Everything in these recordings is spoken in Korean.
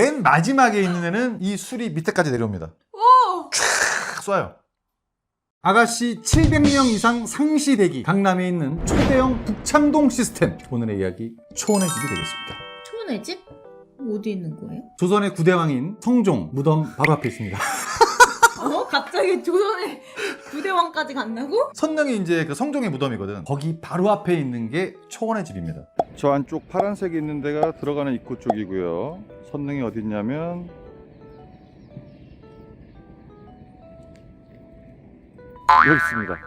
맨 마지막에 있는 애는 이 술이 밑에까지 내려옵니다. 오! 탁 쏴요. 아가씨 700명 이상 상시 대기 강남에 있는 초대형 북창동 시스템 오늘의 이야기 초원의 집이 되겠습니다. 초원의 집? 어디 있는 거예요? 조선의 구대왕인 성종 무덤 바로 앞에 있습니다. 어? 갑자기 조선의 부대왕까지 간다고? 선릉이 이제 그 성종의 무덤이거든. 거기 바로 앞에 있는 게 초원의 집입니다. 저 안쪽 파란색이 있는 데가 들어가는 입구 쪽이고요. 선릉이 어디 있냐면 여기 있습니다.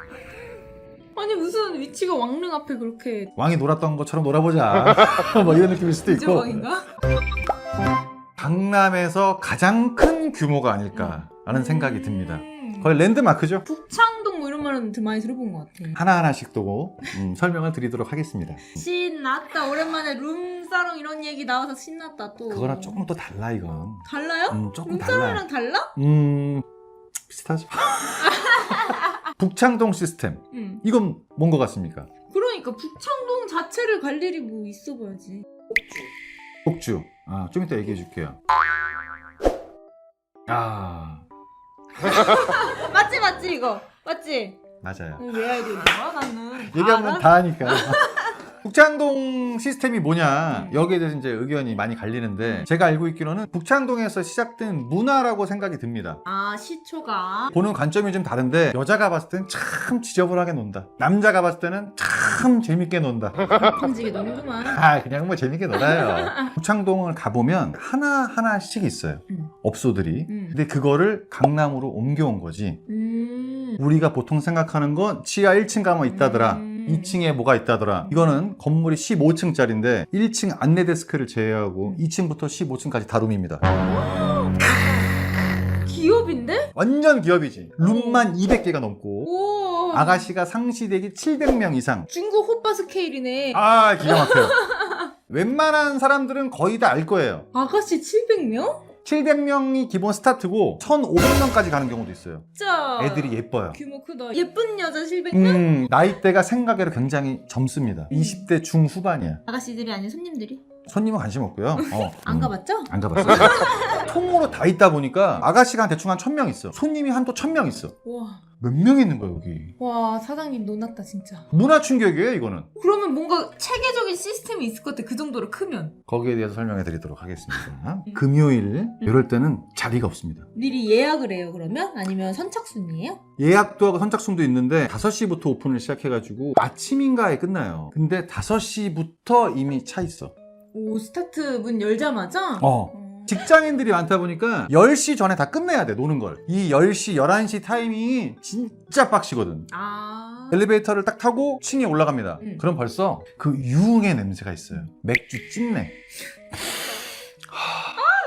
아니 무슨 위치가 왕릉 앞에 그렇게 왕이 놀았던 것처럼 놀아보자. 뭐 이런 느낌일 수도 있고. 강남에서 가장 큰 규모가 아닐까라는 생각이 듭니다. 음. 거의 랜드마크죠. 이런 말은 많이 들어본 것 같아. 하나하나씩 또 음, 설명을 드리도록 하겠습니다. 신났다 오랜만에 룸사롱 이런 얘기 나와서 신났다 또. 그거랑 조금 또 달라 이건. 달라요? 음, 조금 달라. 룸사롱이랑 달라? 음 비슷하죠. 북창동 시스템. 응. 이건 뭔 것 같습니까? 그러니까 북창동 자체를 갈 일이 뭐 있어 봐야지. 복주. 아, 좀 이따 얘기해 줄게요. 아, 맞지 맞지 이거 맞지? 맞아요. 어, 왜 알고 있는 거야 나는? 얘기하면? 다 하니까. 북창동 시스템이 뭐냐 음. 여기에 대해서 이제 의견이 많이 갈리는데 제가 알고 있기로는 북창동에서 시작된 문화라고 생각이 듭니다. 아 시초가 보는 관점이 좀 다른데 여자가 봤을 때는 참 지저분하게 논다. 남자가 봤을 때는 참 재밌게 논다. 던지게 노는구만. 아 그냥 뭐 재밌게 놀아요. 북창동을 가보면 하나 하나씩 있어요. 음. 업소들이. 음. 근데 그거를 강남으로 옮겨온 거지. 음. 우리가 보통 생각하는 건 지하 1층 가면 있다더라. 음. 2층에 뭐가 있다더라. 이거는 건물이 15층짜리인데 1층 안내 데스크를 제외하고 2층부터 15층까지 다 룸입니다. 기업인데? 완전 기업이지. 룸만 200개가 넘고 오. 아가씨가 상시대기 700명 이상. 중국 호빠 스케일이네. 아 기가 막혀요. 웬만한 사람들은 거의 다 알 거예요. 아가씨 700명? 700명이 기본 스타트고 1,500명까지 가는 경우도 있어요. 진짜. 애들이 예뻐요. 규모 크다. 예쁜 여자 700명? 음, 나이대가 생각외로 굉장히 젊습니다. 20대 중후반이야. 아가씨들이 아닌 손님들이? 손님은 관심 없고요. 어, 안 음, 가봤죠? 안 가봤어요. 통으로 다 있다 보니까 아가씨가 한 대충 한 1000명 있어. 손님이 한 또 1000명 있어. 와. 몇 명 있는 거야, 여기. 와 사장님 놀랐다 진짜. 문화 충격이에요, 이거는. 그러면 뭔가 체계적인 시스템이 있을 것 같아 그 정도로 크면. 거기에 대해서 설명해 드리도록 하겠습니다. 금요일, 이럴 때는 자리가 없습니다. 미리 예약을 해요 그러면? 아니면 선착순이에요? 예약도 하고 선착순도 있는데 5시부터 오픈을 시작해가지고 아침인가에 끝나요. 근데 5시부터 이미 차 있어. 오 스타트 문 열자마자? 어. 어. 직장인들이 많다 보니까 10시 전에 다 끝내야 돼, 노는 걸. 이 10시, 11시 타이밍이 진짜 빡시거든. 아. 엘리베이터를 딱 타고 층에 올라갑니다. 음. 그럼 벌써 그 유흥의 냄새가 있어요. 맥주 찐내.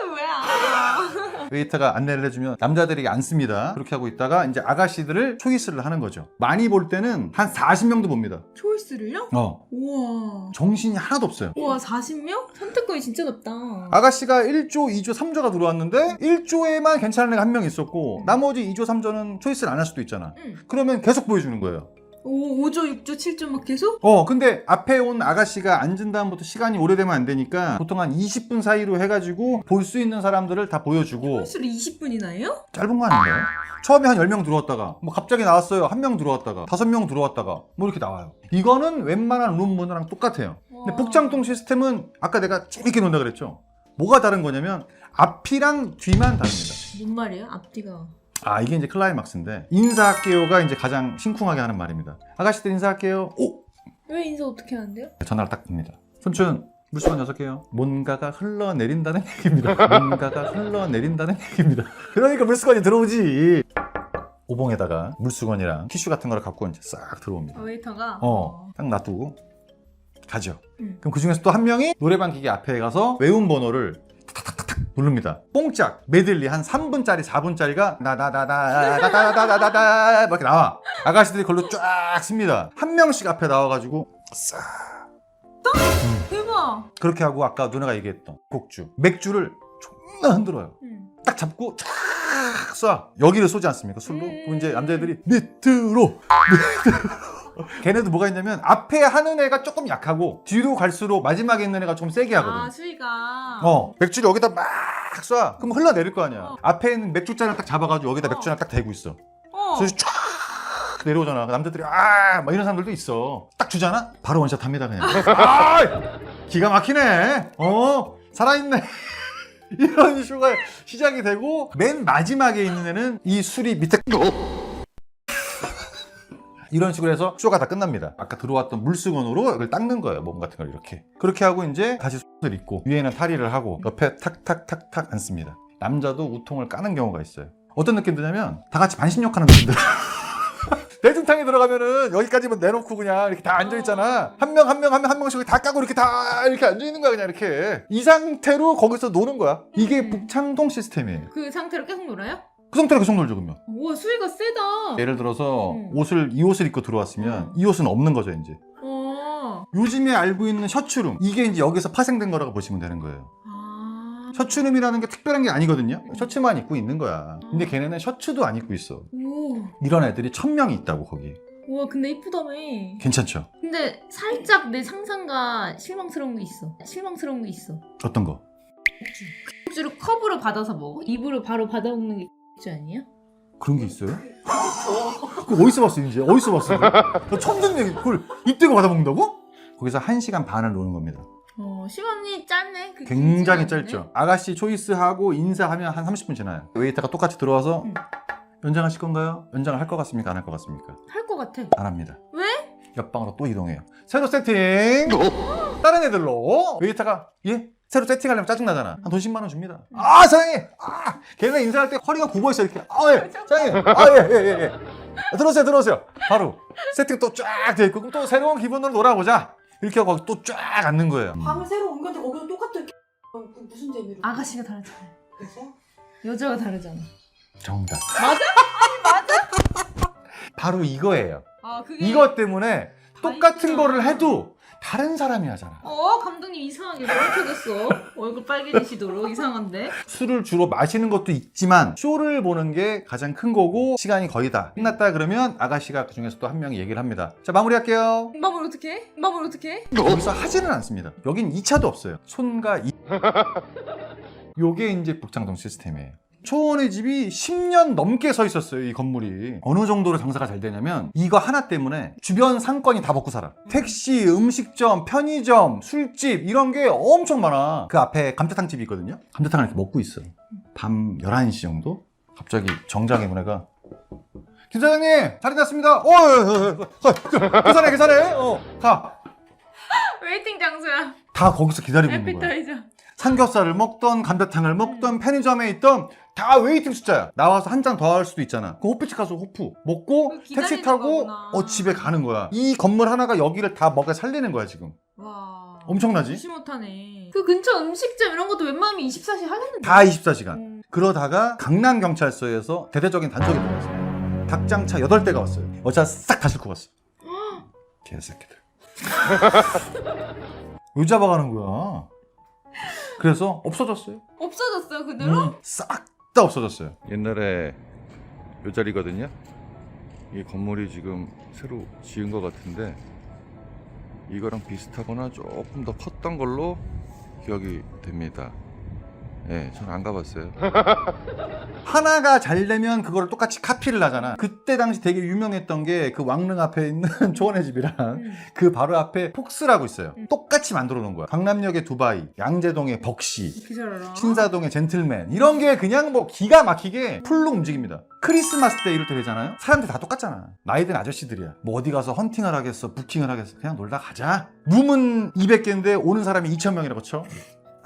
뭐야? 웨이터가 안내를 해주면 남자들이 앉습니다. 그렇게 하고 있다가 이제 아가씨들을 초이스를 하는 거죠. 많이 볼 때는 한 40명도 봅니다. 초이스를요? 어. 우와. 정신이 하나도 없어요. 우와 40명? 선택권이 진짜 높다. 아가씨가 1조, 2조, 3조가 들어왔는데 1조에만 괜찮은 애가 한 명 있었고 나머지 2조, 3조는 초이스를 안 할 수도 있잖아. 응. 그러면 계속 보여주는 거예요. 오 5조 6조 7조 막 계속? 어, 근데 앞에 온 아가씨가 앉은 다음부터 시간이 오래되면 안 되니까 보통 한 20분 사이로 해가지고 볼 수 있는 사람들을 다 보여주고 초이스를 20분이나 해요? 짧은 거 아닌가요? 처음에 한 10명 들어왔다가 뭐 갑자기 나왔어요. 한 명 들어왔다가 다섯 명 들어왔다가 뭐 이렇게 나와요. 이거는 웬만한 룸 문화랑 똑같아요. 근데 와. 북창동 시스템은 아까 내가 재밌게 논다 그랬죠. 뭐가 다른 거냐면 앞이랑 뒤만 다릅니다. 뭔 말이에요? 앞뒤가. 아 이게 이제 클라이막스인데 인사할게요가 이제 가장 심쿵하게 하는 말입니다. 아가씨들 인사할게요. 오 왜 인사 어떻게 하는데요? 전화를 딱 듭니다. 손춘 물수건 여섯 개요. 뭔가가 흘러내린다는 얘기입니다. 뭔가가 흘러내린다는 얘기입니다. 그러니까 물수건이 들어오지. 오봉에다가 물수건이랑 티슈 같은 거를 갖고 이제 싹 들어옵니다. 아, 웨이터가? 어, 딱 놔두고 가죠. 응. 그럼 그 중에서 또 한 명이 노래방 기계 앞에 가서 외운 번호를 누릅니다. 뽕짝 메들리 한 3분짜리 4분짜리가 나나나나나나나나나나 이렇게 나와. 아가씨들이 걸로 쫙 씁니다. 한 명씩 앞에 나와가지고 싹 대박. 그렇게 하고 아까 누나가 얘기했던 곡주 맥주를 존나 흔들어요. 응. 딱 잡고 쫙 쏴. 여기를 쏘지 않습니까? 술로. 음. 그럼 이제 남자애들이 밑으로 밑으로 걔네도 뭐가 있냐면 앞에 하는 애가 조금 약하고 뒤로 갈수록 마지막에 있는 애가 좀 세게 하거든. 아 수위가. 어, 맥주를 여기다 막 쏴. 그럼 흘러내릴 거 아니야. 어. 앞에 있는 맥주잔을 딱 잡아가지고 여기다 어. 맥주잔을 딱 대고 있어. 어. 그래서 쫙 내려오잖아. 남자들이 아, 막 이런 사람들도 있어. 딱 주잖아. 바로 원샷 합니다 그냥. 아, 기가 막히네. 어, 살아있네. 이런 쇼가 시작이 되고 맨 마지막에 있는 애는 이 술이 밑에 이런 식으로 해서 쇼가 다 끝납니다. 아까 들어왔던 물수건으로 이걸 닦는 거예요. 몸 같은 걸 이렇게. 그렇게 하고 이제 다시 옷을 입고 위에는 탈의를 하고 옆에 탁탁탁탁 앉습니다. 남자도 우통을 까는 경우가 있어요. 어떤 느낌 드냐면 다 같이 반신욕하는 느낌 들어요. 대중탕에 들어가면은 여기까지만 내놓고 그냥 이렇게 다 앉아있잖아. 한 명, 한 명, 한 명, 한 명씩 다 까고 이렇게 다 이렇게 앉아있는 거야, 그냥 이렇게. 이 상태로 거기서 노는 거야. 이게 음. 북창동 시스템이에요. 그 상태로 계속 놀아요? 그 상태로 계속 놀죠, 그러면. 우와 수위가 세다. 예를 들어서 음. 옷을, 이 옷을 입고 들어왔으면 음. 이 옷은 없는 거죠, 이제. 어. 요즘에 알고 있는 셔츠룸 이게 이제 여기서 파생된 거라고 보시면 되는 거예요 아. 셔츠룸이라는 게 특별한 게 아니거든요 셔츠만 입고 있는 거야 근데 걔네는 셔츠도 안 입고 있어 오. 이런 애들이 천 명이 있다고 거기 우와 근데 이쁘다며. 괜찮죠 근데 살짝 내 상상과 실망스러운 게 있어. 실망스러운 게 있어. 어떤 거 주로 컵으로 받아서 먹어? 입으로 바로 받아 먹는 게 X 아니야? 그런 게 있어요? 그거 어디서 봤어 이제 어디서 봤어 나 처음 듣는 얘기 그걸 입대고 받아먹는다고? 거기서 한시간 반을 노는 겁니다 어 시간이 짧네. 그 굉장히 길지 않네. 짧죠 아가씨 초이스하고 인사하면 한 30분 지나요 웨이터가 똑같이 들어와서 음. 연장하실 건가요? 연장을 할 것 같습니까? 안 할 것 같습니까? 할 것 같아. 안 합니다. 왜? 옆방으로 또 이동해요. 새로 세팅! 다른 애들로 웨이터가 예? 새로 세팅하려면 짜증나잖아. 한 돈 10만 원 줍니다. 아 사장님! 아! 걔네 인사할 때 허리가 굽어 있어 이렇게. 아 예! 사장님! 아 예 예 예 예, 예. 아, 들어오세요 들어오세요. 바로 세팅 또 쫙 돼 있고 그럼 또 새로운 기분으로 놀아보자. 이렇게 하고 또 쫙 앉는 거예요. 방을 새로 옮겼는데 거기서 똑같은 어, 그 무슨 재미로? 아가씨가 다르잖아. 그래서? 여자가 다르잖아. 정답. 맞아? 바로 이거예요. 아 그게 이것 때문에 똑같은. 거를 해도 다른 사람이 하잖아. 어 감독님 이상하게 멈춰졌어. 얼굴 빨개지시도록 이상한데. 술을 주로 마시는 것도 있지만 쇼를 보는 게 가장 큰 거고 시간이 거의 다 끝났다 그러면 아가씨가 그 중에서 또 한 명이 얘기를 합니다. 자 마무리할게요. 마무리 어떻게? 마무리 어떻게? 여기서 하지는 않습니다. 여긴 2차도 없어요. 손과 이. 요게 이제 북창동 시스템이에요. 초원의 집이 10년 넘게 서 있었어요, 이 건물이. 어느 정도로 장사가 잘 되냐면, 이거 하나 때문에 주변 상권이 다 먹고 살아. 택시, 음식점, 편의점, 술집, 이런 게 엄청 많아. 그 앞에 감자탕 집이 있거든요? 감자탕을 이렇게 먹고 있어. 밤 11시 정도? 갑자기 정장의 문화가, 김 사장님, 자리 났습니다. 어, 어, 어, 어, 어, 계산해, 계산해. 어, 가. 웨이팅 장소야. 다 거기서 기다리고 있는 거야. 에피타이저. 삼겹살을 먹던 감자탕을 먹던 편의점에 있던 다 웨이팅 숫자야. 나와서 한 잔 더 할 수도 있잖아. 그 호프집 가서 호프 먹고 그 기다리는 택시 타고 거구나. 어 집에 가는 거야. 이 건물 하나가 여기를 다 먹여 살리는 거야 지금. 와. 엄청나지? 무시 못하네. 그 근처 음식점 이런 것도 웬만하면 24시 하겠는데. 다 24시간. 음. 그러다가 강남 경찰서에서 대대적인 단속이 들어왔어요. 닭장차 8대가 왔어요. 여자 싹다 싣고 갔어. 개새끼들. 왜 잡아가는 거야? 그래서 없어졌어요. 없어졌어요 그대로? 음, 싹다 없어졌어요. 옛날에 요 자리거든요. 이 건물이 지금 새로 지은 것 같은데 이거랑 비슷하거나 조금 더 컸던 걸로 기억이 됩니다. 예, 전안 가봤어요. 하나가 잘 되면 그거를 똑같이 카피를 하잖아. 그때 당시 되게 유명했던 게 그 왕릉 앞에 있는 조원의 집이랑 음. 그 바로 앞에 폭스라고 있어요. 음. 똑같이 만들어 놓은 거야. 강남역의 두바이, 양재동의 벅시, 기절하라. 신사동의 젠틀맨 이런 게 그냥 뭐 기가 막히게 풀로 움직입니다. 크리스마스 때 이럴 때 되잖아요. 사람들 다 똑같잖아. 나이 든 아저씨들이야. 뭐 어디 가서 헌팅을 하겠어, 부킹을 하겠어. 그냥 놀다 가자. 룸은 200개인데 오는 사람이 2,000명이라고 쳐.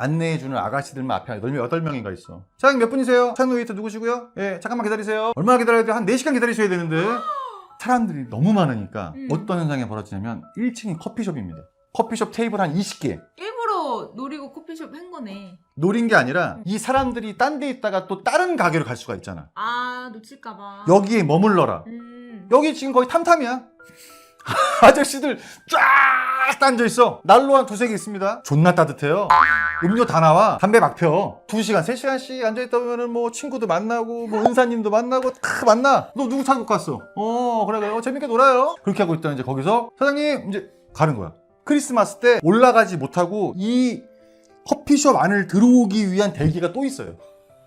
안내해주는 아가씨들만 앞에 놀면 8명인가 있어. 사장님 몇 분이세요? 차는 웨이터 누구시고요? 예, 잠깐만 기다리세요. 얼마나 기다려야 돼요? 한 4시간 기다리셔야 되는데. 사람들이 너무 많으니까 음. 어떤 현상이 벌어지냐면 1층이 커피숍입니다. 커피숍 테이블 한 20개. 일부러 노리고 커피숍 한 거네. 노린 게 아니라 이 사람들이 딴 데 있다가 또 다른 가게로 갈 수가 있잖아. 아 놓칠까봐. 여기에 머물러라. 음. 여기 지금 거의 탐탐이야. 아저씨들 쫙 앉아 있어. 난로 한 두세 개 있습니다. 존나 따뜻해요. 음료 다 나와. 담배 막 펴. 두 시간, 세 시간씩 앉아 있다 보면은 뭐 친구도 만나고 뭐 은사님도 만나고 다 만나. 너 누구 찾고 갔어? 어 그래 그래. 어, 재밌게 놀아요. 그렇게 하고 있다 이제 거기서 사장님 이제 가는 거야. 크리스마스 때 올라가지 못하고 이 커피숍 안을 들어오기 위한 대기가 또 있어요.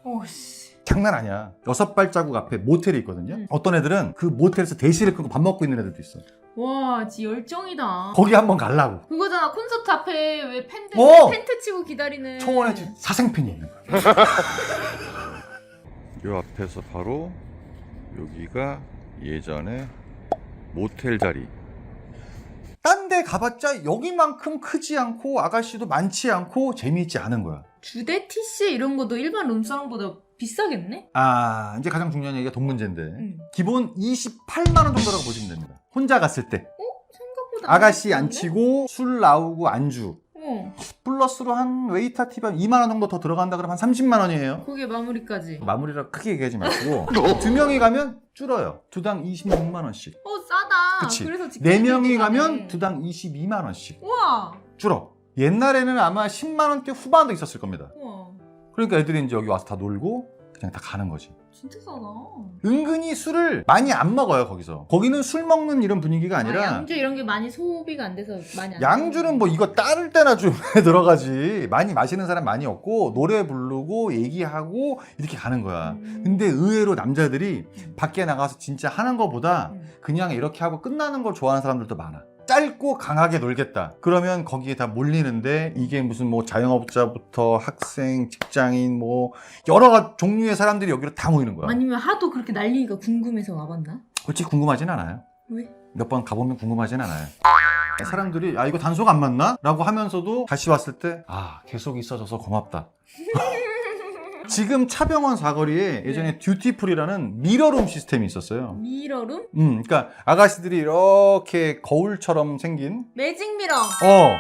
오씨. 장난 아니야. 여섯 발자국 앞에 모텔이 있거든요. 음. 어떤 애들은 그 모텔에서 대시를 끊고 밥 먹고 있는 애들도 있어. 와, 지 열정이다. 거기 한번 갈라고. 그거잖아 콘서트 앞에 왜 팬들 어! 텐트 치고 기다리는. 초원에 지금 사생팬이 있는 거야. 요 앞에서 바로 여기가 예전에 모텔 자리. 딴 데 가봤자 여기만큼 크지 않고 아가씨도 많지 않고 재미있지 않은 거야. 주대 티시 이런 것도 일반 룸사롱보다 비싸겠네? 아, 이제 가장 중요한 얘기가 돈 문제인데. 응. 기본 28만 원 정도라고 보시면 됩니다. 혼자 갔을 때. 생각보다 아가씨 안안 치고 술 나오고 안주. 어, 플러스로 한 웨이터 팁 한 2만 원 정도 더 들어간다 그러면 한 30만 원이에요. 그게 마무리까지. 마무리라 크게 얘기하지 마시고 두 명이 가면 줄어요. 두 당 26만 원씩. 어 싸다. 그치. 그래서 직접 네 명이. 가면 두 당 22만 원씩 우와. 줄어. 옛날에는 아마 10만 원대 후반도 있었을 겁니다. 우와. 그러니까 애들이 이제 여기 와서 다 놀고 그냥 다 가는 거지. 진짜 싸다. 은근히 술을 많이 안 먹어요 거기서. 거기는 술 먹는 이런 분위기가 아니라 아, 양주 이런 게 많이 소비가 안 돼서 많이 안. 양주는 뭐 이거 따를 때나 좀 들어가지. 많이 마시는 사람 많이 없고 노래 부르고 얘기하고 이렇게 가는 거야. 음. 근데 의외로 남자들이 음. 밖에 나가서 진짜 하는 것보다 음. 그냥 이렇게 하고 끝나는 걸 좋아하는 사람들도 많아. 짧고 강하게 놀겠다. 그러면 거기에 다 몰리는데 이게 무슨 뭐 자영업자부터 학생, 직장인 뭐 여러 가 종류의 사람들이 여기로 다 모이는 거야. 아니면 하도 그렇게 난리니까 궁금해서 와봤나? 솔직히 궁금하진 않아요. 왜? 몇 번 가보면 궁금하진 않아요. 사람들이 아 이거 단속 안 맞나? 라고 하면서도 다시 왔을 때 아 계속 있어줘서 고맙다. 지금 차병원 사거리에 예전에 듀티풀이라는 미러룸 시스템이 있었어요. 미러룸? 음, 그러니까 아가씨들이 이렇게 거울처럼 생긴 매직 미러. 어.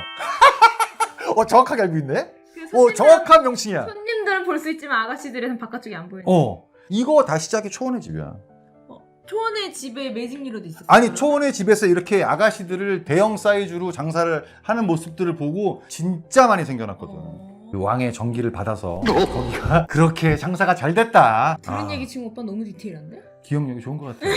어, 정확하게 알고 있네? 그 어, 손님들, 정확한 명칭이야. 손님들은 볼 수 있지만 아가씨들은 바깥쪽이 안 보이는. 어. 이거 다 시작이 초원의 집이야. 초원의 집에 매직 미러도 있었어. 아니, 초원의 집에서 이렇게 아가씨들을 대형 사이즈로 장사를 하는 모습들을 보고 진짜 많이 생겨났거든. 어. 그 왕의 전기를 받아서 거기가 그렇게 장사가 잘 됐다. 들은 아, 얘기 지금 오빠 너무 디테일한데? 기억력이 좋은 것 같아.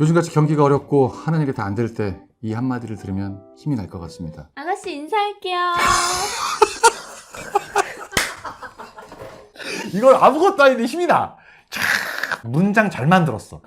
요즘같이 경기가 어렵고 하는 일이 다 안 될 때 이 한마디를 들으면 힘이 날 것 같습니다. 아가씨 인사할게요. 이걸 아무것도 아닌데 힘이 나. 참, 문장 잘 만들었어.